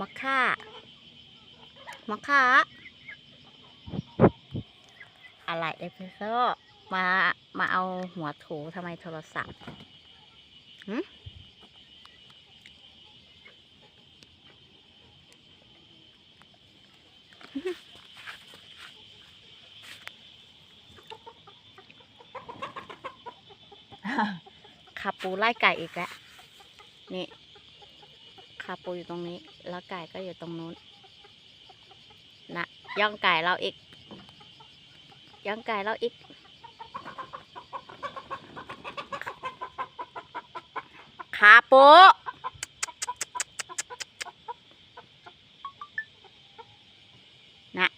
มะค่ามะค่าอะไรเอฟเฟโซมา มาเอาหัวถูทำไมโทรศัพท์หึคาปูไล่ไก่อีกแล้วนี่ คาปูอยู่ตรงนี้ แล้วไก่ก็อยู่ตรงนู้นนะย่องไก่เราอีก ย่องไก่เราอีกคาปูนะ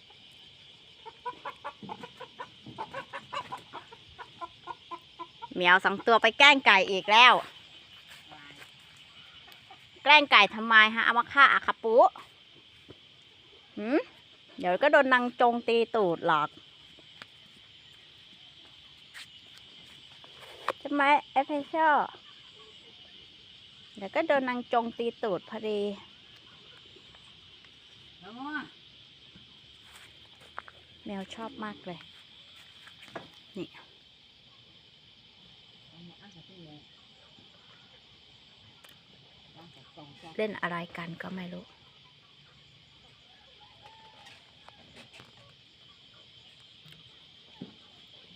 เหมียวสองตัวไปแกล้งไก่อีกแล้ว ล้งไก่ทำไมฮะเอามาฆ่าอาคาปุหืมเดี๋ยวก็โดนนางจงตีตูดหรอกใช่ไหมเอฟเฟชอเดี๋ยวก็โดนนางจงตีตูดพอดีแมวชอบมากเลย นี่ เล่นอะไรกันก็ไม่รู้